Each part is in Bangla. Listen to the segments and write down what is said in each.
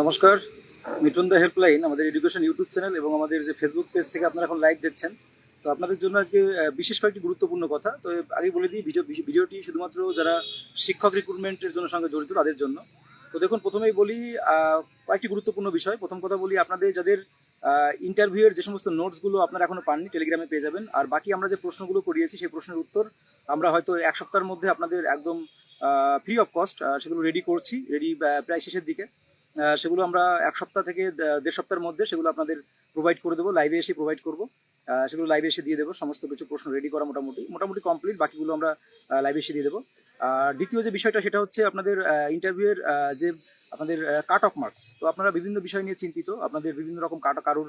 নমস্কার, মিঠুন দ্য হেল্পলাইন, আমাদের এডুকেশন ইউটিউব চ্যানেল এবং আমাদের যে ফেসবুক পেজ থেকে আপনারা এখন লাইভ দেখছেন। তো আপনাদের জন্য আজকে বিশেষ কয়েকটি গুরুত্বপূর্ণ কথা। তো আগে বলে দিই, ভিডিও ভিডিওটি শুধুমাত্র যারা শিক্ষক রিক্রুটমেন্টের জন্য সঙ্গে জড়িত, তাদের জন্য। তো দেখুন, প্রথমেই বলি কয়েকটি গুরুত্বপূর্ণ বিষয়। প্রথম কথা বলি, আপনাদের যাদের ইন্টারভিউয়ের যে সমস্ত নোটসগুলো আপনারা এখনও পাননি টেলিগ্রামে পেয়ে যাবেন। আর বাকি আমরা যে প্রশ্নগুলো করিয়েছি, সেই প্রশ্নের উত্তর আমরা হয়তো এক সপ্তাহের মধ্যে আপনাদের একদম ফ্রি অফ কস্ট সেগুলো রেডি করছি রেডি প্রায় শেষের দিকে। সেগুলো আমরা এক সপ্তাহ থেকে দেড় সপ্তাহের মধ্যে সেগুলো আপনাদের প্রোভাইড করে দেবো লাইভে এসে প্রোভাইড করব। সেগুলো লাইভে এসে দিয়ে দেবো, সমস্ত কিছু প্রশ্ন রেডি করা মোটামুটি। মোটামুটি কমপ্লিট বাকিগুলো আমরা লাইভে এসে দিয়ে দেবো। আর দ্বিতীয় যে বিষয়টা, সেটা হচ্ছে আপনাদের ইন্টারভিউয়ের যে আপনাদের কাট অফ মার্কস তো আপনারা বিভিন্ন বিষয় নিয়ে চিন্তিত। আপনাদের বিভিন্ন রকম কাট কারোর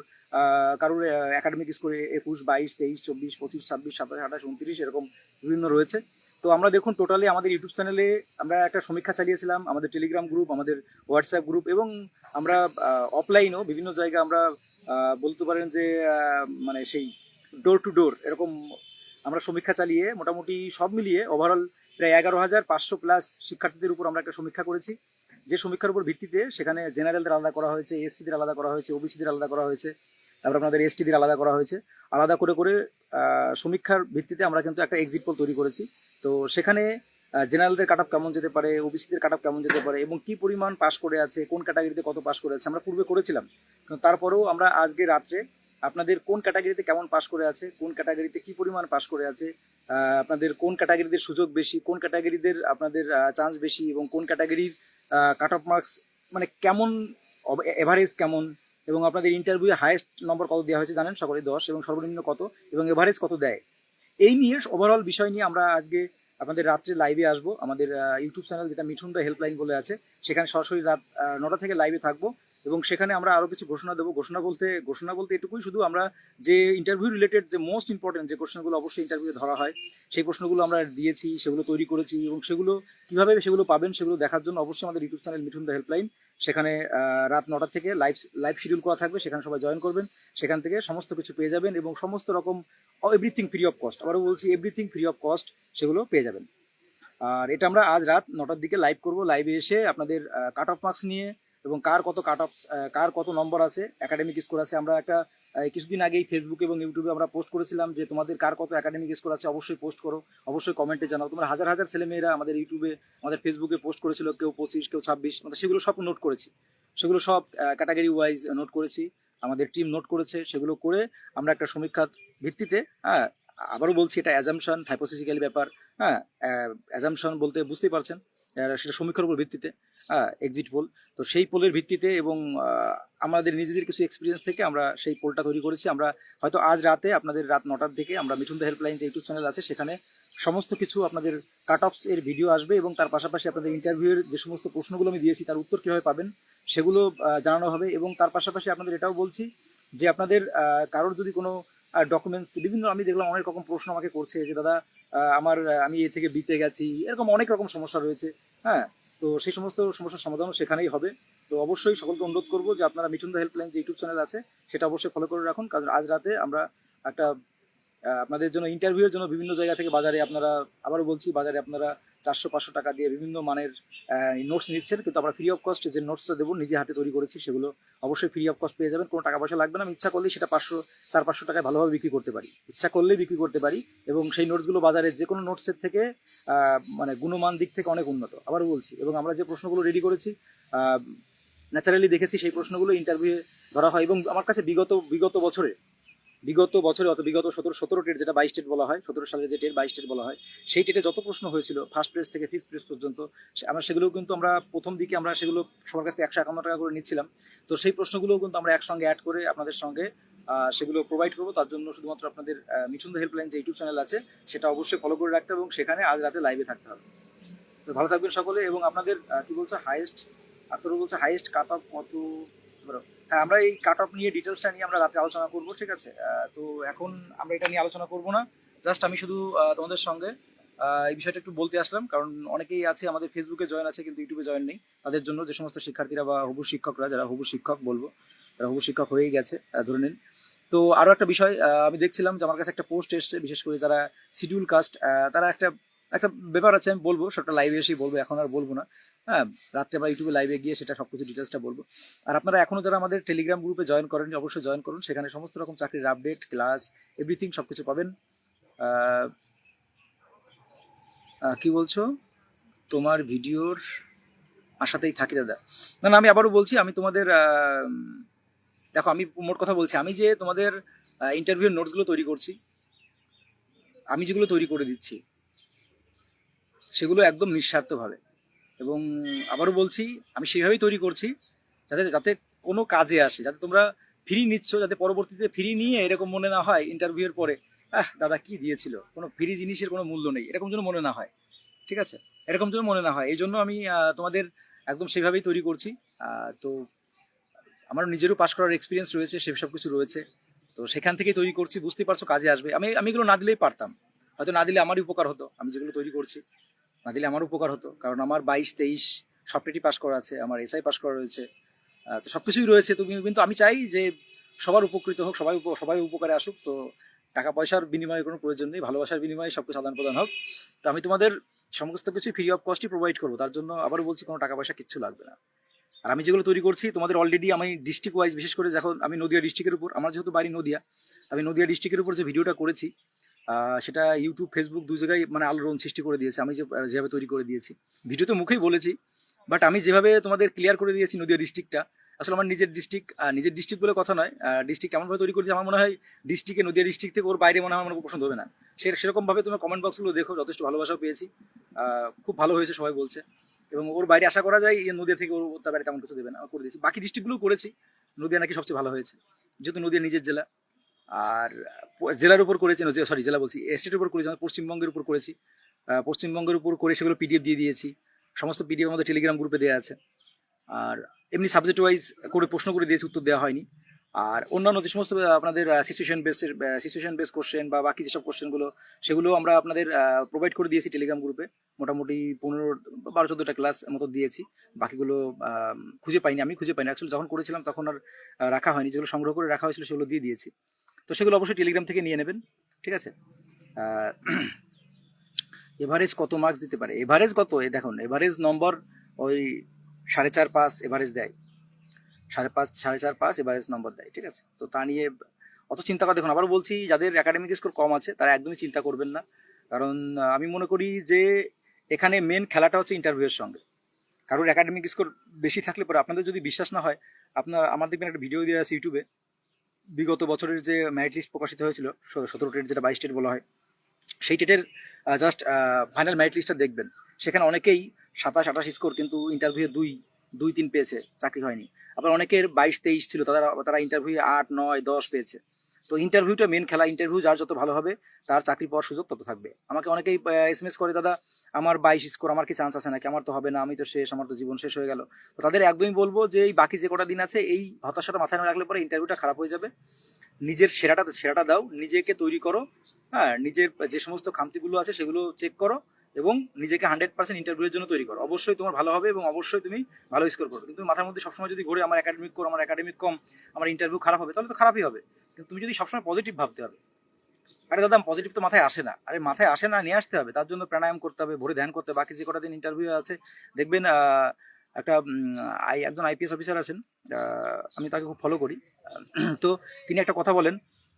কারোর একাডেমিক স্কোরে একুশ, বাইশ, তেইশ, চব্বিশ, পঁচিশ, ছাব্বিশ, সাতাশ, আঠাশ, উনত্রিশ, এরকম বিভিন্ন রয়েছে। তো আমরা দেখুন টোটালি আমাদের ইউটিউব চ্যানেলে আমরা একটা সমীক্ষা চালিয়েছিলাম, আমাদের টেলিগ্রাম গ্রুপ আমাদের হোয়াটসঅ্যাপ গ্রুপ এবং আমরা অফলাইনও বিভিন্ন জায়গায় আমরা বলতে পারেন যে মানে সেই ডোর টু ডোর এরকম আমরা সমীক্ষা চালিয়ে মোটামুটি সব মিলিয়ে ওভারঅল প্রায় এগারো হাজার পাঁচশো প্লাস শিক্ষার্থীদের উপর আমরা একটা সমীক্ষা করেছি। যে সমীক্ষার উপর ভিত্তিতে সেখানে জেনারেলদের আলাদা করা হয়েছে এসসিদের আলাদা করা হয়েছে ওবিসিদের আলাদা করা হয়েছে। তারপর আপনাদের এসটিদের আলাদা করা হয়েছে। আলাদা করে করে সমীক্ষার ভিত্তিতে আমরা কিন্তু একটা এক্সিট পোল তৈরি করেছি। তো সেখানে জেনারেলদের কাট কেমন যেতে পারে ওবিসিদের কাট আপ কেমন যেতে পারে, এবং কি পরিমাণ পাস করে আছে, কোন ক্যাটাগরিতে কত পাস করে আছে, আমরা পূর্বে করেছিলাম। তারপরেও আমরা আজকে রাত্রে আপনাদের কোন ক্যাটাগরিতে কেমন পাস করে আছে, কোন ক্যাটাগরিতে কি পরিমাণ পাস করে আছে আপনাদের কোন ক্যাটাগরিদের সুযোগ বেশি, কোন ক্যাটাগরিদের আপনাদের চান্স বেশি, এবং কোন ক্যাটাগরির কাট অফ মার্কস মানে কেমন এভারেজ কেমন এবং আপনাদের ইন্টারভিউ হাইয়েস্ট নম্বর কত দেওয়া হয়েছে জানেন? সকলে দশ। এবং সর্বনিম্ন কত? এবং এভারেজ কত দেয়? এই নিয়ে ওভারঅল বিষয় নিয়ে আমরা আজকে আপনাদের রাত্রে লাইভে আসব। আমাদের ইউটিউব চ্যানেল যেটা মিঠুন দা হেল্পলাইন বলে আছে, সেখানে সরাসরি রাত নটা থেকে লাইভে থাকব। এবং সেখানে আমরা আরও কিছু ঘোষণা দেবো। ঘোষণা বলতে ঘোষণা বলতে এটুকুই শুধু আমরা যে ইন্টারভিউ রিলেটেড যে মোস্ট ইম্পর্টেন্ট যে প্রশ্নগুলো অবশ্যই ইন্টারভিউ ধরা হয়, সেই প্রশ্নগুলো আমরা দিয়েছি, সেগুলো তৈরি করেছি এবং সেগুলো কীভাবে সেগুলো পাবেন সেগুলো দেখার জন্য অবশ্যই আমাদের YouTube channel Mithun the helpline সেখানে রাত নটা থেকে লাইভ লাইভ শিডিউল করা থাকবে, সেখানে সবাই জয়েন করবেন, সেখান থেকে সমস্ত কিছু পেয়ে যাবেন এবং সমস্ত রকম এভরিথিং ফ্রি অফ কস্ট আবারও বলছি এভরিথিং ফ্রি অফ কস্ট সেগুলো পেয়ে যাবেন। আর এটা আমরা আজ রাত নটার দিকে লাইভ করব লাইভে এসে আপনাদের কাট অফ মার্কস নিয়ে এবং কার কত কাট অফ কার কত নম্বর আছে একাডেমিক স্কোর আছে, আমরা একটা কিছুদিন আগেই ফেসবুক এবং ইউটিউবে আমরা পোস্ট করেছিলাম যে তোমাদের কার কত একাডেমিক স্কোর আছে, অবশ্যই পোস্ট করো, অবশ্যই কমেন্টে জানাও। তোমরা হাজার হাজার ছেলেমেয়েরা আমাদের ইউটিউবে আমাদের ফেসবুকে পোস্ট করেছিল, কেউ পঁচিশ, কেউ ছাব্বিশ মানে সেগুলো সব নোট করেছি। সেগুলো সব ক্যাটাগরি ওয়াইজ নোট করেছি, আমাদের টিম নোট করেছে, সেগুলো করে আমরা একটা সমীক্ষার ভিত্তিতে হ্যাঁ আবারও বলছি এটা অ্যাজামশন হাইপোসিসিক্যালি ব্যাপার হ্যাঁ অ্যাজামশন বলতে বুঝতেই পারছেন। সেটা সমীক্ষার উপর ভিত্তিতে এক্সিট পোল তো সেই পোলের ভিত্তিতে এবং আমাদের নিজেদের কিছু এক্সপিরিয়েন্স থেকে আমরা সেই পোলটা তৈরি করেছি। আমরা হয়তো আজ রাতে আপনাদের রাত নটার দিকে আমরা মিঠুন দ্য হেল্পলাইন যে ইউটিউব চ্যানেল আছে, সেখানে সমস্ত কিছু আপনাদের কাট অফস এর ভিডিও আসবে এবং তার পাশাপাশি আপনাদের ইন্টারভিউয়ের যে সমস্ত প্রশ্নগুলো আমি দিয়েছি, তার উত্তর কীভাবে পাবেন সেগুলো জানানো হবে এবং তার পাশাপাশি আপনাদের এটাও বলছি যে আপনাদের কারোর যদি কোনো ডকুমেন্টস বিভিন্ন আমি দেখলাম অনেক রকম প্রশ্ন আমাকে করছে যে, দাদা আমার আমি এ থেকে বিতে গেছি। এরকম অনেক রকম সমস্যা রয়েছে হ্যাঁ? তো সেই সমস্ত সমস্যার সমাধানও সেখানেই হবে। তো অবশ্যই সকলকে অনুরোধ করব যে, আপনারা মিঠুন দা হেল্পলাইন যে ইউটিউব চ্যানেল আছে, সেটা অবশ্যই ফলো করে রাখুন। কারণ আজ রাতে আমরা একটা আপনাদের জন্য ইন্টারভিউয়ের জন্য বিভিন্ন জায়গা থেকে বাজারে আপনারা, আবারও বলছি, বাজারে আপনারা চারশো পাঁচশো টাকা দিয়ে বিভিন্ন মানের নোটস নিচ্ছেন, কিন্তু আমরা ফ্রি অফ কস্ট যে নোটসটা দেবো, নিজে হাতে তৈরি করেছি, সেগুলো অবশ্যই ফ্রি অফ কস্ট পেয়ে যাবেন। কোনো টাকা পয়সা লাগবে না, আমি ইচ্ছা করলেই সেটা পাঁচশো চার পাঁচশো টাকায় ভালোভাবে বিক্রি করতে পারি। ইচ্ছা করলেই বিক্রি করতে পারি, এবং সেই নোটসগুলো বাজারে যে কোনো নোটসের থেকে মানে গুণমান দিক থেকে অনেক উন্নত। আবার বলছি, এবং আমরা যে প্রশ্নগুলো রেডি করেছি ন্যাচারালি দেখেছি সেই প্রশ্নগুলো ইন্টারভিউ ধরা হয়, এবং আমার কাছে বিগত বিগত বছরে বিগত বছরে অত বিগত সতেরো সতেরো টেট যেটা বাইশ টেট বলা হয়, সতেরো সালের যে টেট, বাইশ টেট বলা হয়, সেই টেটে যত প্রশ্ন হয়েছিল ফার্স্ট প্রেস থেকে ফিফথ প্রেস পর্যন্ত আমরা সেগুলো কিন্তু আমরা প্রথম দিকে আমরা সেগুলো সবার কাছ একশো একান্ন টাকা করে নিচ্ছিলাম। তো সেই প্রশ্নগুলো কিন্তু আমরা একসঙ্গে অ্যাড করে আপনাদের সঙ্গে সেগুলো প্রোভাইড করব। তার জন্য শুধুমাত্র আপনাদের মিঠুন হেল্পলাইন যে ইউটিউব চ্যানেল আছে, সেটা অবশ্যই ফলো করে রাখতে এবং সেখানে আজ রাতে লাইভে থাকতে হবে। তো ভালো থাকবেন সকলে এবং আপনাদের কি বলছে হাইয়েস্ট আপনারা বলছে হাইয়েস্ট অফ কত? বলো, হ্যাঁ আমরা এই কাট অফ নিয়ে ডিটেলসটা নিয়ে আমরা রাতে আলোচনা করব ঠিক আছে? তো এখন আমরা এটা নিয়ে আলোচনা করব না। জাস্ট আমি শুধু তোমাদের সঙ্গে এই বিষয়টা একটু বলতে আসলাম কারণ অনেকেই আছে আমাদের ফেসবুকে জয়েন আছে কিন্তু ইউটিউবে জয়েন নেই। তাদের জন্য যে সমস্ত শিক্ষার্থীরা বা হবু শিক্ষকরা যারা হবু শিক্ষক বলব তারা হবু শিক্ষক হয়েই গেছে ধরে নিন। তো আরও একটা বিষয় আমি দেখছিলাম যে আমার কাছে একটা পোস্ট এসছে বিশেষ করে যারা শিডিউল কাস্ট তারা একটা একটা ব্যাপার আছে আমি বলব সেটা লাইভে এসেই বলব এখন আর বলব না। হ্যাঁ রাত্রে বা ইউটিউবে লাইভে গিয়ে সেটা সবকিছু ডিটেলসটা বলব। আর আপনারা এখনও যারা আমাদের টেলিগ্রাম গ্রুপে জয়েন করেন অবশ্যই জয়েন করুন। সেখানে সমস্ত রকম চাকরির আপডেট ক্লাস এভরিথিং সবকিছু পাবেন। আহ, আহ, কি বলছো? তোমার ভিডিওর আশাতেই থাকি দাদা। না না আমি আবারও বলছি আমি তোমাদের দেখো আমি মোট কথা বলছি আমি যে তোমাদের ইন্টারভিউ নোটসগুলো তৈরি করছি আমি যেগুলো তৈরি করে দিচ্ছি সেগুলো একদম নিঃস্বার্থভাবে। এবং আবারও বলছি, আমি সেভাবেই তৈরি করছি যাতে যাতে কোনো কাজে আসে, যাতে তোমরা ফ্রি নিচ্ছ, যাতে পরবর্তীতে ফ্রি নিয়ে এরকম মনে না হয় ইন্টারভিউয়ের পরে, আহ, দাদা কি দিয়েছিল? কোনো ফ্রি জিনিসের কোনো মূল্য নেই। এরকম যেন মনে না হয়। ঠিক আছে? এরকম যেন মনে না হয়। এই জন্য আমি তোমাদের একদম সেভাবেই তৈরি করছি। তো আমার নিজেরও পাশ করার এক্সপিরিয়েন্স রয়েছে, সে সব কিছু রয়েছে। তো সেখান থেকেই তৈরি করছি, বুঝতেই পারছ কাজে আসবে। আমি আমি এগুলো না দিলেই পারতাম। হয়তো না দিলে আমারই উপকার হতো, আমি যেগুলো তৈরি করছি। না দিলে আমার উপকার হতো। কারণ আমার বাইশ, তেইশ সবটেটি পাস করা আছে, আমার এসআই পাস করা রয়েছে। তো সব কিছুই রয়েছে। তো কিন্তু- আমি চাই যে সবার উপকৃত হোক, সবাই সবাই উপকারে আসুক। তো টাকা পয়সার বিনিময়ে কোনো প্রয়োজন নেই, ভালোবাসার বিনিময়ে সব কিছু আদান প্রদান হোক। তো আমি তোমাদের সমস্ত কিছু ফ্রি অফ কস্টই প্রোভাইড করব। তার জন্য আবারও বলছি, কোনো টাকা পয়সা কিচ্ছু লাগবে না। আর আমি যেগুলো তৈরি করছি, তোমাদের অলরেডি আমি ডিস্ট্রিক্ট ওয়াইজ বিশেষ করে যখন আমি নদিয়া ডিস্ট্রিক্টের উপর, আমার যেহেতু বাড়ি নদিয়া আমি নদিয়া ডিস্ট্রিক্টের উপর যে ভিডিওটা করেছি সেটা ইউটিউব ফেসবুক দু জায়গায় মানে আলোড়ন সৃষ্টি করে দিয়েছে। আমি যেভাবে তৈরি করে দিয়েছি। ভিডিওতে মুখেই বলেছি বাট আমি যেভাবে তোমাদের ক্লিয়ার করে দিয়েছি নদীয়া ডিস্ট্রিক্টটা আসলে আমার নিজের ডিস্ট্রিক্ট নিজের ডিস্ট্রিক্ট বলে কথা নয় ডিস্ট্রিক্ট এমনভাবে তৈরি করেছি আমার মনে হয় ডিস্ট্রিক্টে নদীয়া ডিস্ট্রিক্ট থেকে ওর বাইরে মনে হয় আমার পছন্দ হবে না। সে, সেরকমভাবে তোমার কমেন্ট বক্সগুলো দেখো, যথেষ্ট ভালোবাসাও পেয়েছি। খুব ভালো হয়েছে সবাই বলছে। এবং ওর বাইরে আশা করা যায় নদিয়া থেকে ওর তার বাইরে তেমন কিছু দেবে না। করে দিয়েছি। বাকি ডিস্ট্রিক্টগুলো করেছি। নদীয়া নাকি সবচেয়ে ভালো হয়েছে। যেহেতু নদীয়া নিজের জেলা। আর জেলার উপর করেছি সরি জেলা বলছি স্টেটের উপর করেছি পশ্চিমবঙ্গের উপর করেছি। পশ্চিমবঙ্গের উপর করে সেগুলো পিডিএফ দিয়ে দিয়েছি। সমস্ত পিডিএফ আমাদের টেলিগ্রাম গ্রুপে দেওয়া আছে। আর এমনি সাবজেক্ট ওয়াইজ করে প্রশ্ন করে দিয়েছি, উত্তর দেওয়া হয়নি। আর অন্যান্য যে সমস্ত আপনাদের সিচুয়েশন বেসের সিচুয়েশন বেস কোশ্চেন বা বাকি যেসব কোশ্চেনগুলো সেগুলো আমরা আপনাদের প্রোভাইড করে দিয়েছি টেলিগ্রাম গ্রুপে মোটামুটি পনেরো, বারো, চোদ্দোটা ক্লাস মতো দিয়েছি। বাকিগুলো খুঁজে পাইনি, আমি খুঁজে পাইনি। অ্যাকচুয়ালি যখন করেছিলাম তখন আর রাখা হয়নি। যেগুলো সংগ্রহ করে রাখা হয়েছিল সেগুলো দিয়ে দিয়েছি। তো সেগুলো অবশ্যই টেলিগ্রাম থেকে নিয়ে নেবেন, ঠিক আছে? এভারেজ কত মার্কস দিতে পারে? এভারেজ কত? এই দেখুন এভারেজ নম্বর ওই সাড়ে চার পাঁচ এভারেজ দেয়। সাড়ে পাঁচ, সাড়ে চার পাঁচ এভারেজ নম্বর দেয়, ঠিক আছে? তো তা নিয়ে অত চিন্তা করে, দেখুন, আবার বলছি, যাদের একাডেমিক স্কোর কম আছে, তারা একদমই চিন্তা করবেন না। কারণ আমি মনে করি যে এখানে মেন খেলাটা হচ্ছে ইন্টারভিউয়ের সঙ্গে। কারোর একাডেমিক স্কোর বেশি থাকলে পরে আপনাদের যদি বিশ্বাস না হয়, আপনার, আমার দেখবেন একটা ভিডিও দেওয়া আছে ইউটিউবে বিগত বছরের যে ম্যারিট লিস্ট প্রকাশিত হয়েছিল সতেরো টেট যেটা বাইশ টেট বলা হয়, সেই টেটের জাস্ট ফাইনাল ম্যারিট লিস্টটা দেখবেন। সেখানে অনেকেই সাতাশ, আঠাশ স্কোর কিন্তু ইন্টারভিউ দুই দুই, তিন পেয়েছে, চাকরি হয়নি। আবার অনেকের বাইশ, তেইশ ছিল, তারা তারা ইন্টারভিউ আট, নয়, দশ পেয়েছে। তো ইন্টারভিউটা মেন খেলা ইন্টারভিউ যার যত ভালো হবে, তার চাকরি পাওয়ার সুযোগ তত থাকবে। আমাকে অনেকেই এস এম এস করে, দাদা, আমার বাইশ স্কোর আমার কি চান্স আছে নাকি? আমার তো হবে না, আমি তো শেষ, আমার তো জীবন শেষ হয়ে গেল। তো তাদের একদমই বলব যে, এই বাকি যে কটা দিন আছে, এই হতাশাটা মাথায় না রাখলে পরে ইন্টারভিউটা খারাপ হয়ে যাবে। নিজের সেরাটা সেরাটা দাও, নিজেকে তৈরি করো। হ্যাঁ নিজের যে সমস্ত খামতিগুলো আছে, সেগুলো চেক করো। এবং নিজেকে হান্ড্রেড পার্সেন্ট ইন্টারভিউর জন্য তৈরি করো। অবশ্যই তোমার ভালো হবে এবং অবশ্যই তুমি ভালো স্কোর করবে। কিন্তু মাথার মধ্যে সবসময় যদি ঘুরে, আমার একাডেমিক কর আমার একাডেমিক কম, আমার ইন্টারভিউ খারাপ হবে, তাহলে তো খারাপই হবে। কিন্তু তুমি যদি সবসময় পজিটিভ ভাবতে হবে, আরে দাদা পজিটিভ তো মাথায় আসে না। আরে মাথায় আসে না, নিয়ে আসতে হবে। তার জন্য প্রাণায়াম করতে হবে, ভোরে ধ্যান করতে হবে। বাকি যে কটা দিন ইন্টারভিউ আছে, দেখবেন একটা আই, একজন আইপিএস অফিসার আছেন আমি তাকে খুব ফলো করি। তো তিনি একটা কথা বলেন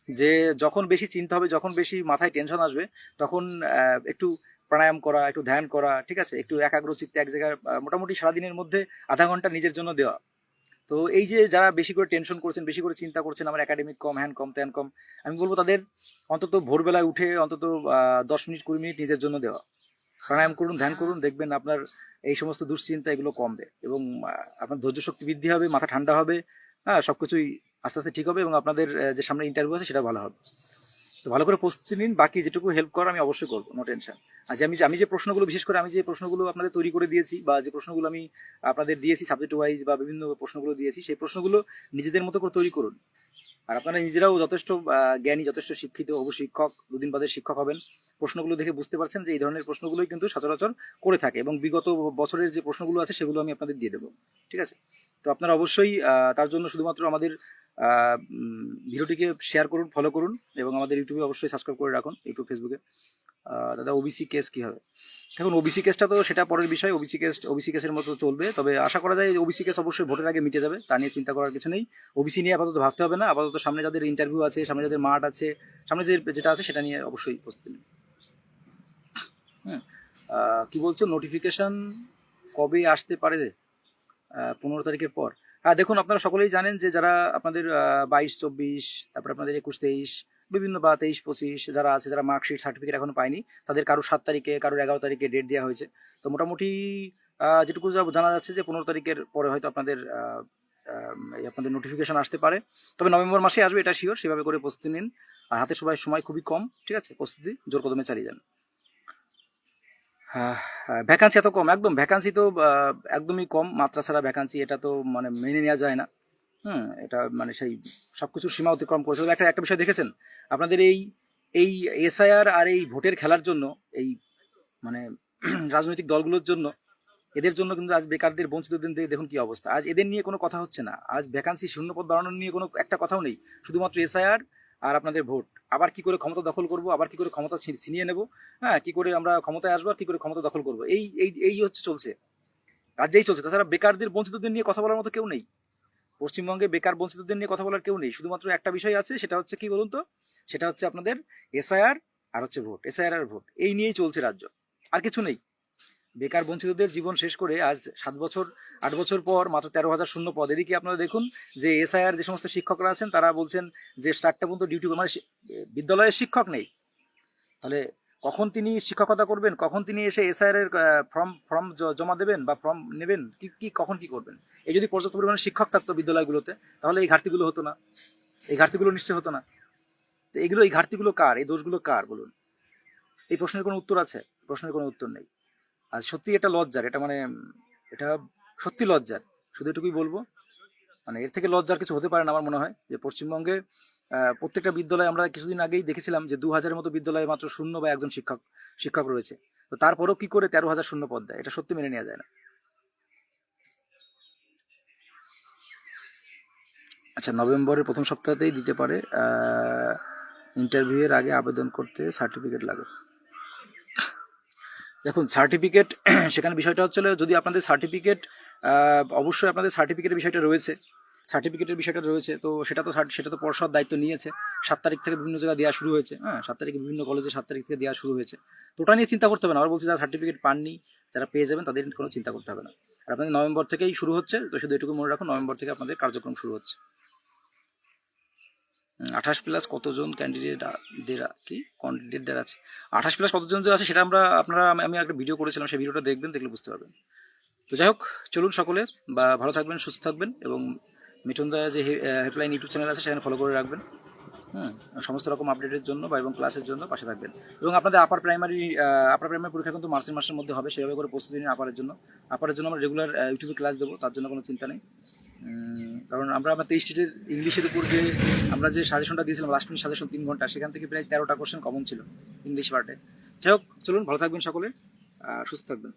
যে, যখন বেশি চিন্তা হবে, যখন বেশি মাথায় টেনশন আসবে, তখন একটু প্রাণায়াম করা, একটু ধ্যান করা, ঠিক আছে? একটু একাগ্র চিত্তে এক জায়গায় মোটামুটি সারাদিনের মধ্যে আধা ঘণ্টা নিজের জন্য দেওয়া। তো এই যে যারা বেশি করে টেনশন করছেন, বেশি করে চিন্তা করছেন, আমার একাডেমিক কম হ্যান কম ত্যান কম, আমি বলব তাদের অন্তত ভোরবেলায় উঠে অন্তত দশ মিনিট, কুড়ি মিনিট নিজের জন্য দেওয়া। প্রাণায়াম করুন, ধ্যান করুন, দেখবেন আপনার এই সমস্ত দুশ্চিন্তা এগুলো কমবে এবং আপনার ধৈর্য শক্তি বৃদ্ধি হবে, মাথা ঠান্ডা হবে হ্যাঁ সবকিছুই আস্তে আস্তে ঠিক হবে এবং আপনাদের যে সামনে ইন্টারভিউ আছে সেটা ভালো হবে। তো ভালো করে প্রস্তুতি নিন, বাকি যেটুকু হেল্প করার আমি অবশ্যই করব নো টেনশন আর যে, আমি আমি যে প্রশ্নগুলো, বিশেষ করে আমি যে প্রশ্নগুলো আপনাদের তৈরি করে দিয়েছি বা যে প্রশ্নগুলো আমি আপনাদের দিয়েছি সাবজেক্ট ওয়াইজ বা বিভিন্ন প্রশ্নগুলো দিয়েছি, সেই প্রশ্নগুলো নিজেদের মতো করে তৈরি করুন। আর আপনারা নিজেরাও যথেষ্ট জ্ঞানী, যথেষ্ট শিক্ষিত, হবু শিক্ষক, দুদিন বাদে শিক্ষক হবেন। প্রশ্নগুলো দেখে বুঝতে পারছেন যে এই ধরনের প্রশ্নগুলোই কিন্তু সচরাচর করে থাকে এবং বিগত বছরের যে প্রশ্নগুলো আছে সেগুলো আমি আপনাদের দিয়ে দেবো। ঠিক আছে? তো আপনারা অবশ্যই তার জন্য শুধুমাত্র আমাদের ভিডিওটিকে শেয়ার করুন ফলো করুন এবং আমাদের ইউটিউবে অবশ্যই সাবস্ক্রাইব করে রাখুন ইউটিউব ফেসবুকে দাদা ওবিসি কেস কি হবে? দেখুন ওবিসি কেসটা তো সেটা পরের বিষয়। ওবিসি কেস ওবিসি কেসের মতো চলবে। তবে আশা করা যায় ওবিসি কেস অবশ্যই ভোটের আগে মিটে যাবে। তা নিয়ে চিন্তা করার কিছু নেই। ওবিসি নিয়ে আপাতত ভাবতে হবে না। আপাতত সামনে যাদের ইন্টারভিউ আছে সামনে যাদের মাঠ আছে সামনে যে যেটা আছে সেটা নিয়ে অবশ্যই প্রস্তুতি হুম। আহ, কি বলছো? নোটিফিকেশন কবে আসতে পারে? পনেরো তারিখের পর। হ্যাঁ দেখুন আপনারা সকলেই জানেন যে যারা আপনাদের বাইশ চব্বিশ তারপরে আপনাদের একুশ তেইশ বিভিন্ন বা তেইশ, পঁচিশ যারা আছে, যারা মার্কশিট সার্টিফিকেট এখনও পায়নি, তাদের কারও সাত তারিখে, কারোর এগারো তারিখে ডেট দেওয়া হয়েছে। তো মোটামুটি যেটুকু জানা যাচ্ছে যে পনেরো তারিখের পরে হয়তো আপনাদের আপনাদের নোটিফিকেশন আসতে পারে। তবে নভেম্বর মাসে আসবে, এটা শিওর সেভাবে করে প্রস্তুতি নিন। আর হাতে সবাই, সময় খুবই কম, ঠিক আছে? প্রস্তুতি, জোর কদমে চালিয়ে যান। ভ্যাকান্সি এত কম, একদম ভ্যাকান্সি তো একদমই কম, মাত্রা ছাড়া ভ্যাকান্সি এটা তো মানে মেনে নেওয়া যায় না। হুম এটা মানে সেই সব কিছুর সীমা অতিক্রম করেছে। একটা একটা বিষয় দেখেছেন? আপনাদের এই এই এসআইআর আর এই ভোটের খেলার জন্য, এই মানে রাজনৈতিক দলগুলোর জন্য, এদের জন্য কিন্তু আজ বেকারদের, বঞ্চিতদের দে- দেখুন কি অবস্থা। আজ এদের নিয়ে কোনো কথা হচ্ছে না। আজ ভ্যাকান্সি শূন্যপদ বাড়ানোর নিয়ে কোনো একটা কথাও নেই। শুধুমাত্র এসআইআর আর আপনাদের ভোট। আবার কি করে ক্ষমতা দখল করব, আবার কি করে ক্ষমতা ছিনিয়ে নেব? হ্যাঁ কি করে আমরা ক্ষমতায় আসব আর কি করে ক্ষমতা দখল করব? এই এই এই হচ্ছে চলছে। রাজ্যেই চলছে। তাছাড়া বেকারদের, বঞ্চিতদের নিয়ে কথা বলার মতো কেউ নেই। পশ্চিমবঙ্গে বেকার বঞ্চিতদের নিয়ে কথা বলার কেউ নেই। শুধুমাত্র একটা বিষয় আছে, সেটা হচ্ছে কি বলুন তো? সেটা হচ্ছে আপনাদের এসআইআর আর হচ্ছে ভোট, এসআইআর আর ভোট। এই নিয়েই চলছে রাজ্য। আর কিছু নেই। বেকার বঞ্চিতদের জীবন শেষ করে আজ সাত বছর, আট বছর পর মাত্র তেরো হাজার শূন্য পদ। এদিকে আপনারা দেখুন যে এসআইআর যে সমস্ত শিক্ষকরা আছেন, তারা বলছেন যে চারটা পর্যন্ত ডিউটি মানে বিদ্যালয়ের শিক্ষক নেই। তাহলে কখন তিনি শিক্ষকতা করবেন? কখন তিনি এসে এসআইআর এর ফর্ম ফর্ম জমা দেবেন বা ফর্ম নেবেন? কি কি, কখন কি করবেন? এই যদি পর্যাপ্ত পরিমাণে শিক্ষক থাকতো বিদ্যালয়গুলোতে, তাহলে এই ঘাটতিগুলো হতো না। এই ঘাটতিগুলো নিশ্চয় হতো না। তো এগুলো, এই ঘাটতিগুলো কার? এই দোষগুলো কার? বলুন। এই প্রশ্নের কোনো উত্তর আছে? প্রশ্নের কোনো উত্তর নেই। আর সত্যি এটা লজ্জার, এটা মানে এটা সত্যি লজ্জার। শুধু এটুকুই বলব। মানে এর থেকে লজ্জার কিছু হতে পারে না আমার মনে হয়, যে পশ্চিমবঙ্গে প্রত্যেকটা বিদ্যালয়ে আমরা কিছুদিন আগেই দেখেছিলাম যে দু হাজারের মতো বিদ্যালয়ে মাত্র শূন্য বা একজন শিক্ষক শিক্ষক রয়েছে। তো তারপরেও কি করে তেরো হাজার শূন্য পদ দেয়? এটা সত্যি মেনে নেওয়া যায় না। আচ্ছা নভেম্বরের প্রথম সপ্তাহতেই দিতে পারে। ইন্টারভিউ এর আগে আবেদন করতে সার্টিফিকেট লাগে। দেখুন সার্টিফিকেট সেখানে বিষয়টা হচ্ছে হলো, যদি আপনাদের সার্টিফিকেট অবশ্যই আপনাদের সার্টিফিকেটের বিষয়টা রয়েছে সার্টিফিকেটের বিষয়টা রয়েছে, তো সেটা তো সেটা তো পর্ষদ দায়িত্ব নিয়েছে। সাত তারিখ থেকে বিভিন্ন জায়গায় দেওয়া শুরু হয়েছে। হ্যাঁ সাত তারিখে বিভিন্ন কলেজে সাত তারিখ থেকে দেওয়া শুরু হয়েছে। তো ওটা নিয়ে চিন্তা করতে হবে না। আবার বলছি, যারা সার্টিফিকেট পাননি, যারা পেয়ে যাবেন, তাদের কোনো চিন্তা করতে হবে না। আর আপনাদের নভেম্বর থেকেই শুরু হচ্ছে, তো শুধু এটুকু মনে রাখুন, নভেম্বর থেকে আপনাদের কার্যক্রম শুরু হচ্ছে। আঠাশ প্লাস কতজন ক্যান্ডিডেটদের কি? ক্যান্ডিডেটদের আছে। আঠাশ প্লাস কতজন যে আছে, সেটা আমরা, আপনারা, আমি একটা ভিডিও করেছিলাম, সেই ভিডিওটা দেখবেন, দেখলে বুঝতে পারবেন। তো যাই হোক, চলুন সকলে, বা ভালো থাকবেন, সুস্থ থাকবেন, এবং মিঠুন দা যে হেল্পলাইন ইউটিউব চ্যানেল আছে, সেখানে ফলো করে রাখবেন। হুম সমস্ত রকম আপডেটের জন্য বা এবং ক্লাসের জন্য পাশে থাকবেন। এবং আপনাদের আপার প্রাইমারি আপার প্রাইমারি পরীক্ষা কিন্তু মার্চের মাসের মধ্যে হবে, সেভাবে করে প্রস্তুতি নিন আপারের জন্য। আপারের জন্য আমরা রেগুলার ইউটিউবে ক্লাস দেবো, তার জন্য কোনো চিন্তা নেই। কারণ আমরা আমার তেইশ স্টেটের ইংলিশের উপর যে আমরা যে সাজেশনটা দিয়েছিলাম লাস্ট মিনিট সাজেশন তিন ঘণ্টা, সেখান থেকে প্রায় তেরোটা কোশ্চেন কমন ছিল ইংলিশ পার্টে যাই হোক, চলুন, ভালো থাকবেন সকলে সুস্থ থাকবেন।